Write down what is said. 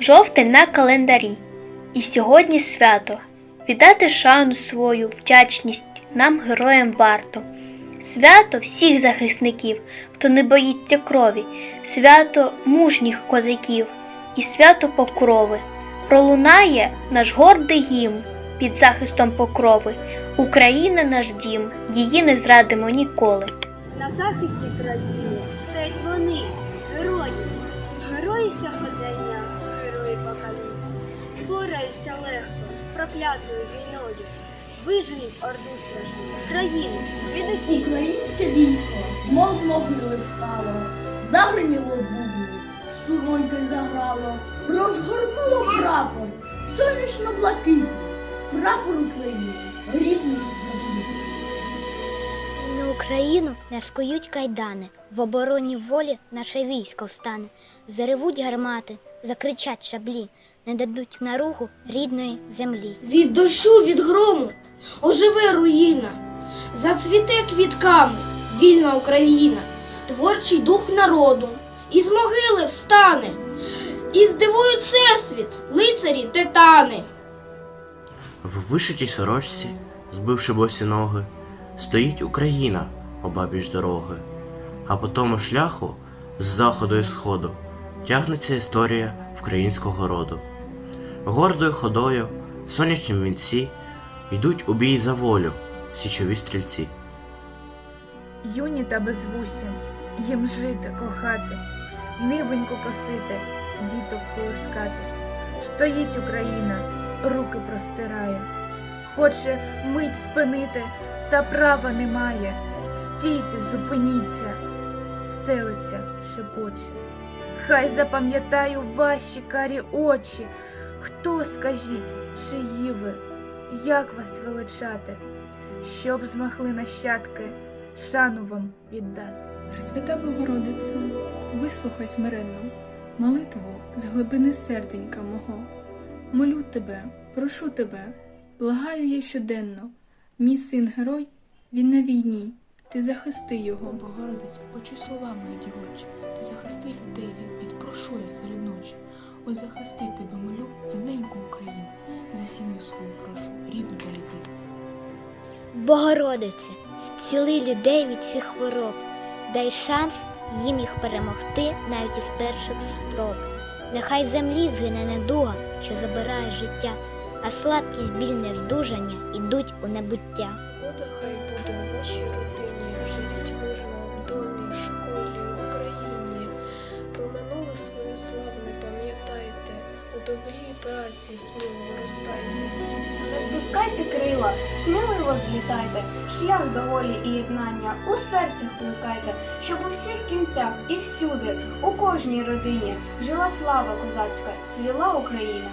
Жовтень на календарі. І сьогодні свято. Віддати шану свою, вдячність нам, героям варто. Свято всіх захисників, хто не боїться крові, свято мужніх козаків і свято покрови. Пролунає наш гордий гімн під захистом покрови. Україна наш дім, її не зрадимо ніколи. На захисті країни стоять вони, герої, герої сьогодення. Впораються легко з проклятою війною, виженуть орду страшну з країни, звідусіль. Українське військо, мов з могили встало, загриміло в бубни, сумоньки заграло, розгорнуло прапор, сонячно-блакитний, прапор України, рідний забудовий. На Україну не скують кайдани, в обороні волі наше військо встане. Заревуть гармати, закричать шаблі, не дадуть наругу рідної землі. Від дощу, від грому оживе руїна, зацвіте квітками вільна Україна, творчий дух народу, із могили встане, і здивують всесвіт, лицарі титани. В вишитій сорочці, збивши босі ноги, стоїть Україна обабіч дороги, а по тому шляху з заходу і сходу тягнеться історія українського роду. Гордою ходою в сонячнім вінці йдуть у бій за волю січові стрільці. Юні та безвусі, їм жити, кохати, нивоньку косити, діток полискати. Стоїть Україна, руки простирає, хоче мить спинити, та права немає. Стійте, зупиніться, стелиться, шепоче. Хай запам'ятаю ваші карі очі. Хто скажіть, чиї ви, як вас величати, щоб змогли нащадки шану вам віддати. Пресвята Богородице, вислухай смиренно молитву з глибини серденька мого. Молю тебе, прошу тебе, благаю я щоденно. Мій син герой, він на війні, ти захисти його. Богородице, почуй слова мої дівочі, ти захисти людей від бід, прошу я серед. Ось захисти тебе молю за неньку Україну, за сім'ю свою прошу, рідну та єдину. Богородице, зціли людей від всіх хвороб, дай шанс їм їх перемогти навіть із перших спроб. Нехай землі згине недуга, що забирає життя, а слабкість, біль нездужання ідуть у небуття. Згода хай буде праці сміло виростайте. Розпускайте крила, сміливо злітайте, шлях до волі і єднання у серцях плекайте, щоб у всіх кінцях і всюди, у кожній родині жила слава козацька, цвіла Україна.